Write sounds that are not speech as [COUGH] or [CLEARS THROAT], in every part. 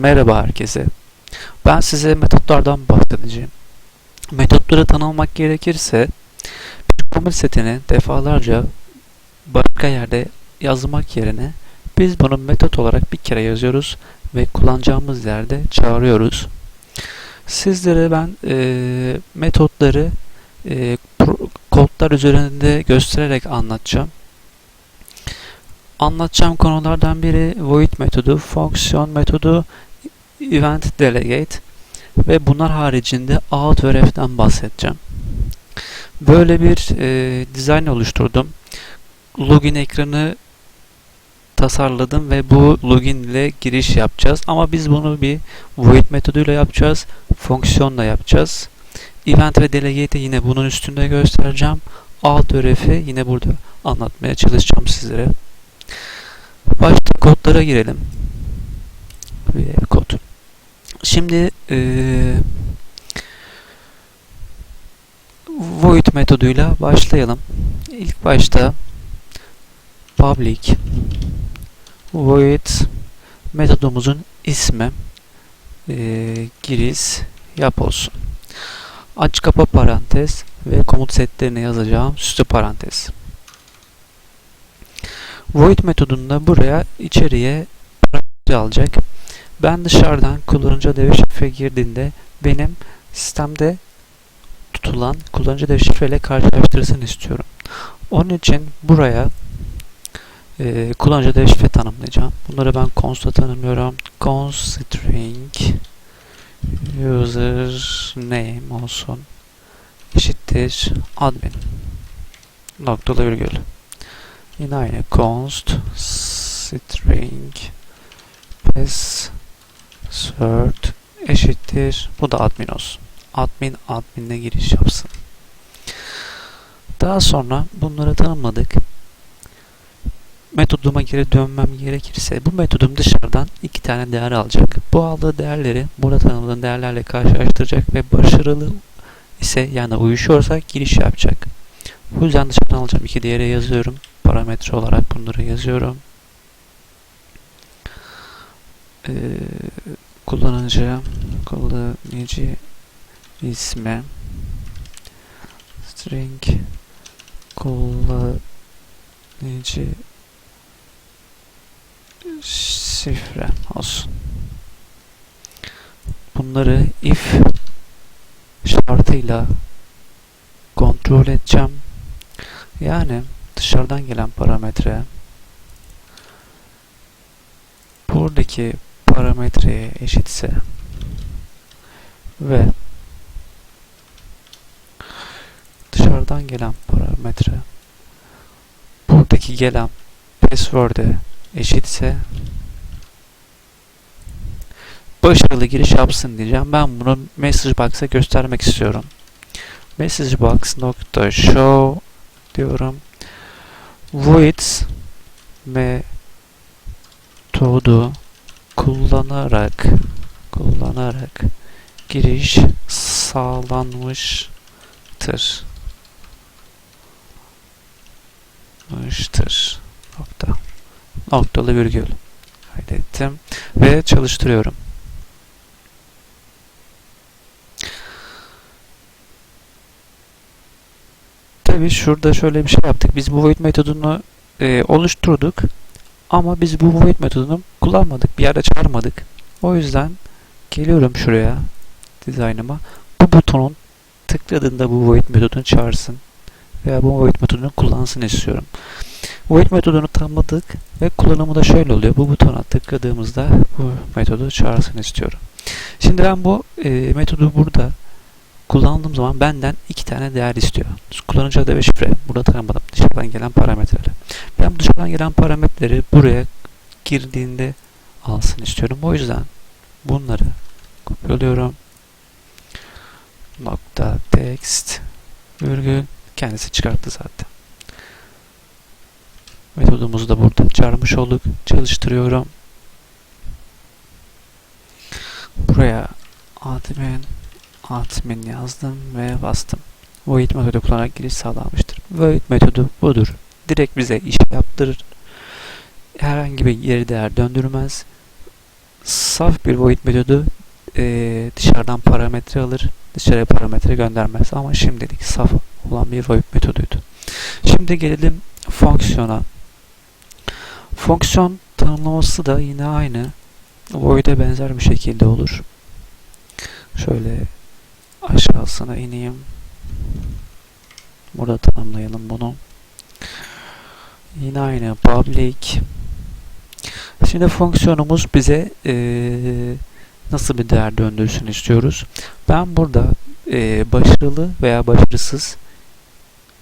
Merhaba herkese. Ben size metotlardan bahsedeceğim. Metotları tanımlamak gerekirse bir komut setini defalarca başka yerde yazmak yerine biz bunu metot olarak bir kere yazıyoruz ve kullanacağımız yerde çağırıyoruz. Sizlere ben e, metotları e, kodlar üzerinde göstererek anlatacağım. Anlatacağım konulardan biri void metodu, fonksiyon metodu, event delegate ve bunlar haricinde ref'ten bahsedeceğim. Böyle bir e, dizayn oluşturdum. Login ekranı tasarladım ve bu login ile giriş yapacağız. Ama biz bunu bir void metoduyla yapacağız. Fonksiyonla yapacağız. Event ve delegate'i yine bunun üstünde göstereceğim. Out ve ref'i yine burada anlatmaya çalışacağım sizlere. Başta kodlara girelim. Ve kod. Şimdi eee void metoduyla başlayalım. İlk başta public void metodumuzun ismi eee giriş yap olsun. Aç kapa parantez ve komut setlerini yazacağım süslü parantez. Void metodunda buraya içeriye parantez alacak. Ben dışarıdan kullanıcı adı ve şifre girdiğinde benim sistemde tutulan kullanıcı adı ve şifreyle karşılaştırsın istiyorum. Onun için buraya e, kullanıcı adı ve şifre tanımlayacağım. Bunları ben const'a tanımlıyorum. const string user name olsun eşittir admin noktalı virgül yine aynı const string password eşittir bu da admin olsun admin adminle giriş yapsın daha sonra bunları tanımladık metoduma geri dönmem gerekirse bu metodum dışarıdan iki tane değer alacak. Bu aldığı değerleri burada tanımladığım değerlerle karşılaştıracak ve başarılı ise yani uyuşuyorsa giriş yapacak. Bu yüzden dışarıdan alacağım iki değeri yazıyorum. Parametre olarak bunları yazıyorum. Ee, kullanıcı kullanıcı ismi string kullanıcı şifre olsun. Bunları if şartıyla kontrol edeceğim. Yani dışarıdan gelen parametre buradaki parametreye eşitse ve dışarıdan gelen parametre buradaki gelen password'e eşitse başarılı giriş yapsın diyeceğim. Ben bunu message box'a göstermek istiyorum. Message box nokta show diyorum. Voids metodu kullanarak kullanarak giriş sağlanmıştır. mıştır. Nokta noktalı virgül kaydettim ve çalıştırıyorum. Tabi şurada şöyle bir şey yaptık. Biz bu void metodunu e, oluşturduk ama biz bu void metodunu kullanmadık. Bir yerde çağırmadık. O yüzden geliyorum şuraya dizaynıma. Bu butonun tıkladığında bu void metodunu çağırsın veya bu void metodunu kullansın istiyorum. Void metodunu tanımladık ve kullanımı da şöyle oluyor. Bu butona tıkladığımızda bu metodu çağırsın istiyorum. Şimdi ben bu e, metodu burada kullandığım zaman benden iki tane değer istiyor. Kullanıcı adı ve şifre. Burada tanımladım. Dışarıdan gelen parametreler. Ben dışarıdan gelen parametreleri buraya girdiğinde alsın istiyorum. O yüzden bunları kopyalıyorum. Nokta text virgül kendisi çıkarttı zaten. Metodumuzu da burada çağırmış olduk. Çalıştırıyorum. Buraya admin admin yazdım ve bastım. Void metodu kullanarak giriş sağlanmıştır. Void metodu budur. Direkt bize iş yaptırır. Herhangi bir geri değer döndürmez. saf bir void metodu e, dışarıdan parametre alır, dışarıya parametre göndermez. Ama şimdilik saf olan bir void metoduydu. Şimdi gelelim fonksiyona. Fonksiyon tanımlaması da yine aynı. Void'e benzer bir şekilde olur. Şöyle aşağısına ineyim. Burada tanımlayalım bunu. Yine aynı public. Şimdi fonksiyonumuz bize eee, nasıl bir değer döndürsün istiyoruz. Ben burada eee, başarılı veya başarısız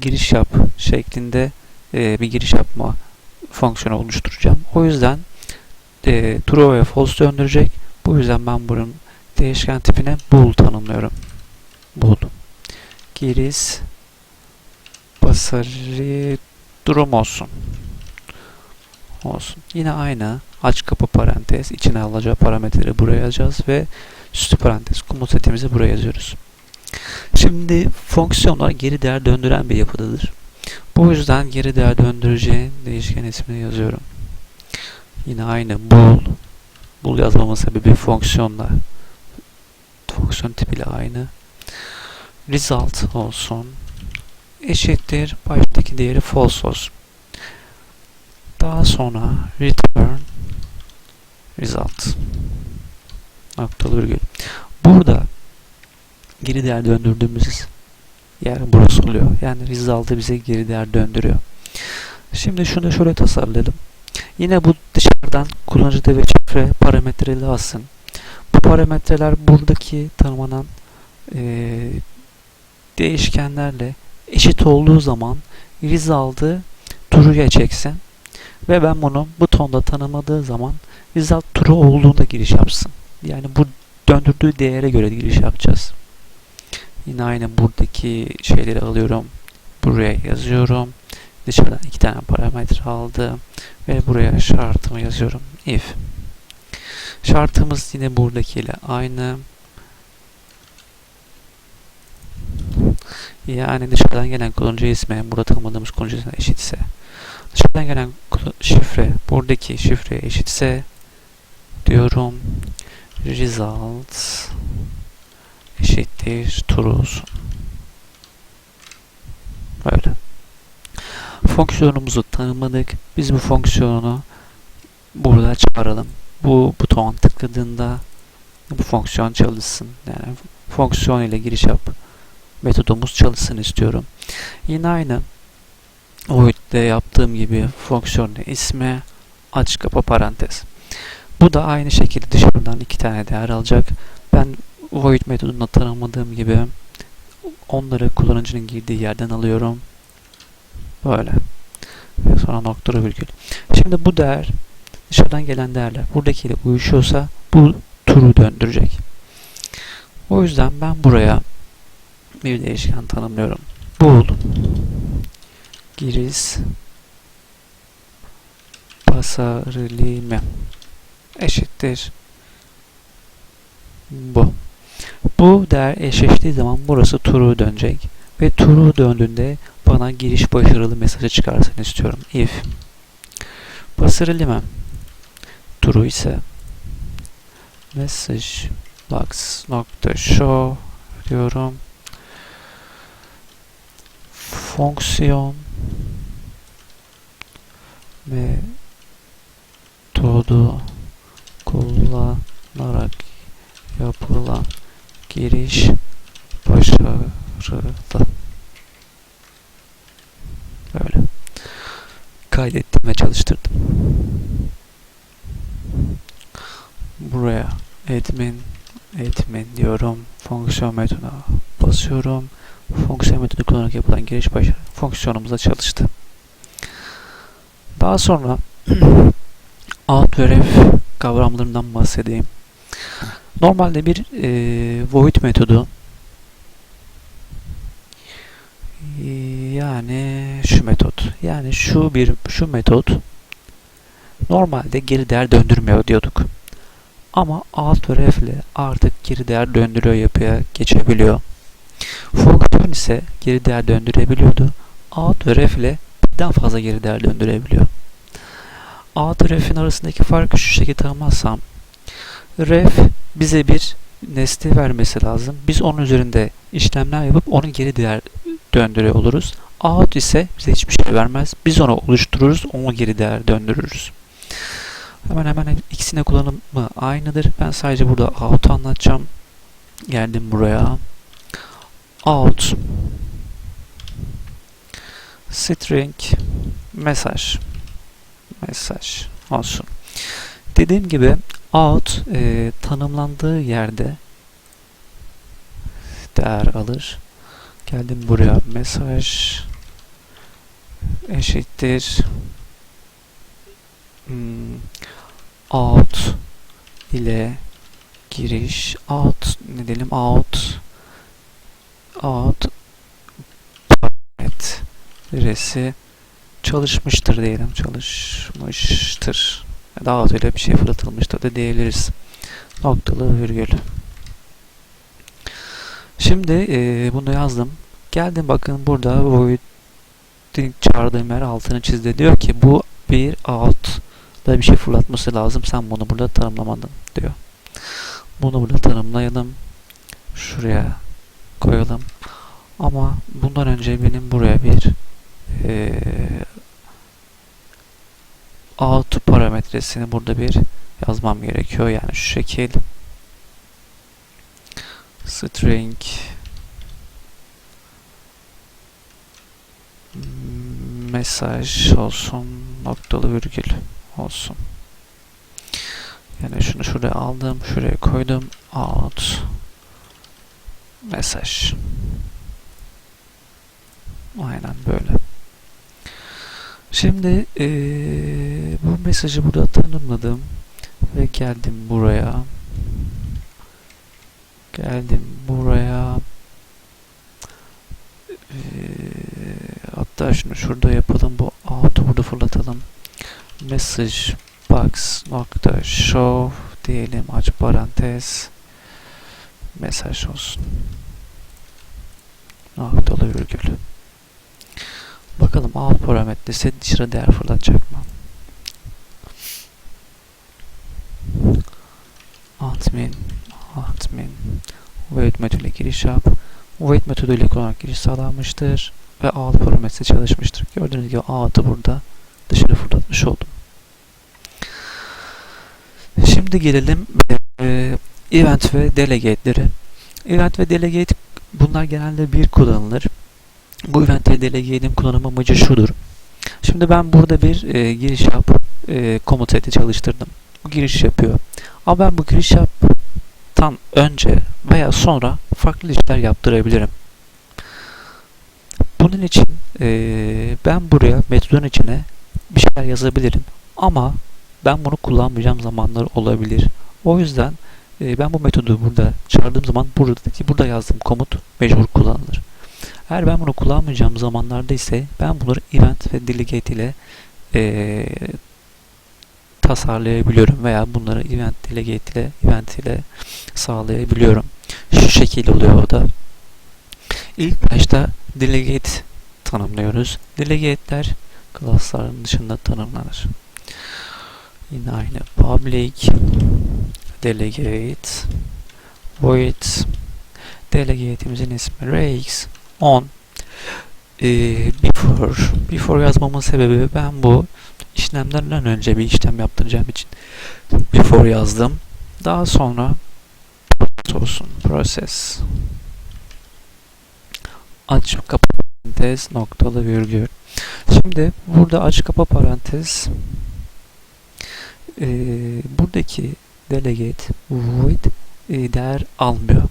giriş yap şeklinde eee, bir giriş yapma fonksiyonu oluşturacağım. O yüzden eee, true ve false döndürecek. Bu yüzden ben bunun değişken tipine bool tanımlıyorum. Bool. Giriş basarı durum olsun. Olsun. Yine aynı aç kapı parantez içine alacağı parametreleri buraya yazacağız ve üstü parantez komut setimizi buraya yazıyoruz. Şimdi fonksiyonlar geri değer döndüren bir yapıdadır. Bu yüzden geri değer döndüreceğin değişken ismini yazıyorum. Yine aynı bool. Bool yazmamın sebebi fonksiyonla fonksiyon tipiyle aynı. Result olsun. Eşittir. Baştaki değeri false olsun. Daha sonra return result noktalı virgül. Burada geri değer döndürdüğümüz yer burası oluyor. Yani result'ı bize geri değer döndürüyor. Şimdi şunu şöyle tasarlayalım. Yine bu dışarıdan kullanıcı ve şifre parametreleri alsın. Bu parametreler buradaki tanımlanan eee değişkenlerle eşit olduğu zaman result'ı true'ya çeksin ve ben bunu butonda tanımadığı zaman result true olduğunda giriş yapsın. Yani bu döndürdüğü değere göre giriş yapacağız. Yine aynı buradaki şeyleri alıyorum. Buraya yazıyorum. Dışarıdan iki tane parametre aldım. Ve buraya şartımı yazıyorum. If. Şartımız yine buradakiyle aynı. Yani dışarıdan gelen kullanıcı ismi burada tanımadığımız kullanıcı ismine eşitse dışarıdan gelen şifre buradaki şifreye eşitse diyorum result eşittir true olsun. Böyle. Fonksiyonumuzu tanımladık. Biz bu fonksiyonu burada çağıralım. Bu buton tıkladığında bu fonksiyon çalışsın. Yani fonksiyon ile giriş yap metodumuz çalışsın istiyorum. Yine aynı void'de yaptığım gibi fonksiyonun ismi aç kapa parantez. Bu da aynı şekilde dışarıdan iki tane değer alacak. Ben void metodunda tanımladığım gibi onları kullanıcının girdiği yerden alıyorum. Böyle. Ve sonra nokta virgül. Şimdi bu değer dışarıdan gelen değerler buradakiyle uyuşuyorsa bu true döndürecek. O yüzden ben buraya bir değişken tanımlıyorum. Bool giriş. Basarılımı eşittir. Bu. Bu değer eşleştiği zaman burası true dönecek. Ve true döndüğünde bana giriş başarılı mesajı çıkarsın istiyorum. If. Basarılımı true ise message box nokta show diyorum fonksiyon metodu kullanarak yapılan giriş başarılı. Böyle. Kaydettim ve çalıştırdım. Buraya admin admin diyorum. Fonksiyon metoduna basıyorum fonksiyon metodu kullanarak yapılan giriş başarı fonksiyonumuzda çalıştı. Daha sonra [CLEARS THROAT] out ve ref kavramlarından bahsedeyim. Normalde bir e, void metodu e, yani şu metot yani şu bir şu metot normalde geri değer döndürmüyor diyorduk. Ama alt ve ref ile artık geri değer döndürüyor yapıya geçebiliyor. Fonksiyon ise geri değer döndürebiliyordu. Out ve ref ile birden fazla geri değer döndürebiliyor. Out ve ref'in arasındaki farkı şu şekilde tanımlarsam ref bize bir nesne vermesi lazım. Biz onun üzerinde işlemler yapıp onu geri değer döndürüyor oluruz. Out ise bize hiçbir şey vermez. Biz onu oluştururuz, onu geri değer döndürürüz. Hemen hemen ikisine kullanımı aynıdır. Ben sadece burada out anlatacağım. Geldim buraya. Out. String mesaj. Mesaj. Olsun. Dediğim gibi out e, tanımlandığı yerde değer alır. Geldim buraya. Mesaj eşittir. Hmm, out ile giriş. Out ne diyelim? Out out resi çalışmıştır diyelim çalışmıştır. Daha öyle bir şey fırlatılmıştır da diyebiliriz. Noktalı virgül. Şimdi e, bunu yazdım. Geldim bakın burada void çağırdığım yer altını çizdi. Diyor ki bu bir out da bir şey fırlatması lazım. Sen bunu burada tanımlamadın. diyor. Bunu burada tanımlayalım. Şuraya koyalım ama bundan önce benim buraya bir e, out parametresini burada bir yazmam gerekiyor. Yani şu şekil string mesaj olsun noktalı virgül olsun. Yani şunu şuraya aldım, şuraya koydum. Out mesaj. Aynen böyle. Şimdi ee, bu mesajı burada tanımladım ve geldim buraya. Geldim buraya. Ee, hatta şunu şurada yapalım. Bu out'u burada fırlatalım. Message box nokta show diyelim aç parantez mesaj olsun. Noktalı virgül. Bakalım out parametresi dışarı değer fırlatacak mı? Admin admin wait metoduyla giriş yap. Wait metoduyla olarak giriş sağlanmıştır ve out parametresi çalışmıştır. Gördüğünüz gibi out'u burada dışarı fırlatmış oldum. Şimdi gelelim e, event ve delegate'lere. Event ve delegate bunlar genelde bir kullanılır. Bu event ve delegate'in kullanım amacı şudur. Şimdi ben burada bir e, giriş yap e, komut seti çalıştırdım. Bu giriş yapıyor. Ama ben bu giriş yaptan önce veya sonra farklı işler yaptırabilirim. Bunun için e, ben buraya metodun içine bir şeyler yazabilirim. Ama ben bunu kullanmayacağım zamanlar olabilir. O yüzden e, ben bu metodu burada çağırdığım zaman buradaki burada yazdığım komut mecbur kullanılır. Eğer ben bunu kullanmayacağım zamanlarda ise ben bunları event ve delegate ile e, tasarlayabiliyorum veya bunları event delegate ile event ile sağlayabiliyorum. Şu şekilde oluyor orada. İlk başta delegate tanımlıyoruz. Delegate'ler class'ların dışında tanımlanır. Yine aynı public delegate. Void. Delegate'imizin ismi rex on. E, before. Before yazmamın sebebi ben bu işlemlerden önce bir işlem yaptıracağım için before yazdım. Daha sonra olsun process. Aç kapa parantez noktalı virgül. Şimdi burada aç kapa parantez e, buradaki delegate void e, değer almıyor.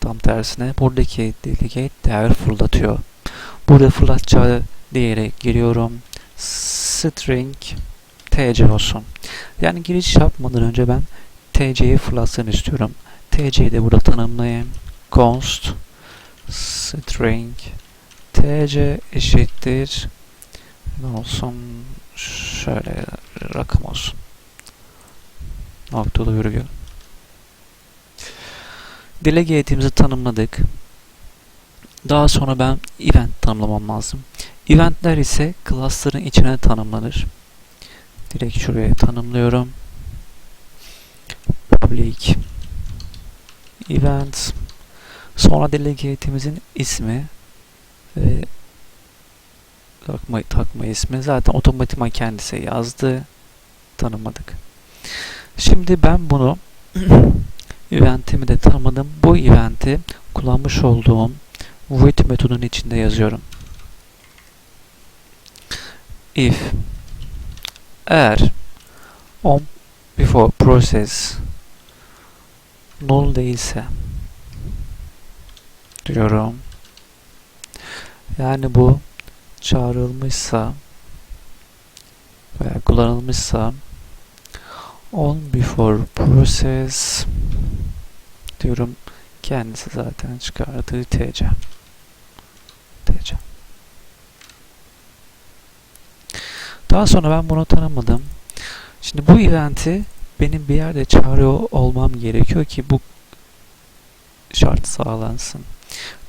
Tam tersine buradaki delegate değer fırlatıyor. Burada fırlatacağı değere giriyorum. String tc olsun. Yani giriş yapmadan önce ben tc'yi fırlatsın istiyorum. tc'yi de burada tanımlayayım. const string tc eşittir ne olsun şöyle rakam olsun noktalı virgül delegate'imizi tanımladık. Daha sonra ben event tanımlamam lazım. Eventler ise class'ların içine tanımlanır. Direkt şuraya tanımlıyorum. Public event. Sonra delegate'imizin ismi ve takma, takma ismi. Zaten otomatikman kendisi yazdı. Tanımadık. Şimdi ben bunu [CLEARS THROAT] eventimi de tanımadım. Bu eventi kullanmış olduğum void metodunun içinde yazıyorum. If eğer on before process null değilse diyorum. Yani bu çağrılmışsa veya kullanılmışsa on before process diyorum. Kendisi zaten çıkardığı TC TC daha sonra ben bunu tanımadım. Şimdi bu eventi benim bir yerde çağırıyor olmam gerekiyor ki bu şart sağlansın.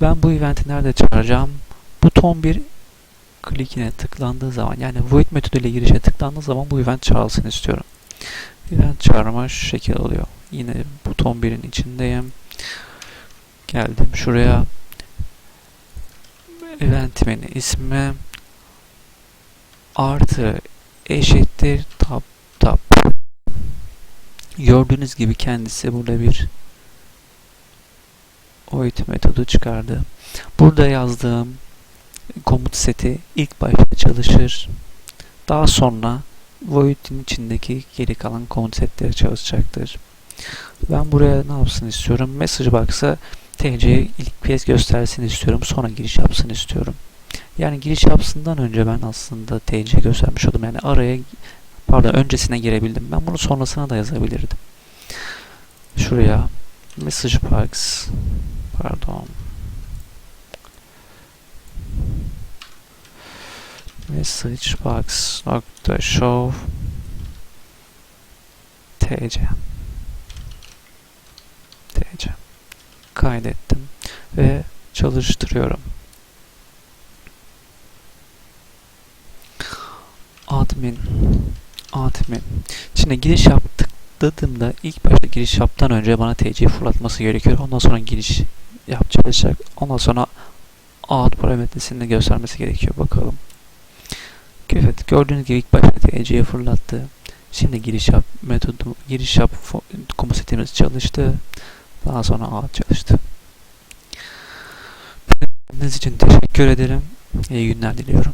Ben bu eventi nerede çağıracağım? Buton bir klikine tıklandığı zaman yani void metodu ile girişe tıklandığı zaman bu event çağrılsın istiyorum event çağırma şu şekil oluyor yine buton 1'in içindeyim. Geldim şuraya. Eventimin ismi artı eşittir tab tab gördüğünüz gibi kendisi burada bir void metodu çıkardı. Burada yazdığım komut seti ilk başta çalışır. Daha sonra void'in içindeki geri kalan komut setleri çalışacaktır ben buraya ne yapsın istiyorum message box'a TC'yi ilk kez göstersin istiyorum. Sonra giriş yapsın istiyorum. Yani giriş yapsından önce ben aslında TC göstermiş oldum. Yani araya pardon öncesine girebildim. Ben bunu sonrasına da yazabilirdim. Şuraya message box pardon message box nokta show tc tc kaydettim ve çalıştırıyorum. Admin admin. Şimdi giriş yaptık tıkladığımda ilk başta giriş yaptan önce bana TC'yi fırlatması gerekiyor. Ondan sonra giriş yap çalışacak. Ondan sonra out parametresini göstermesi gerekiyor. Bakalım. Evet gördüğünüz gibi ilk başta TC'yi fırlattı. Şimdi giriş yap metodu giriş yap komut setimiz çalıştı. Daha sonra out çalıştı. Dinlediğiniz için teşekkür ederim. İyi günler diliyorum.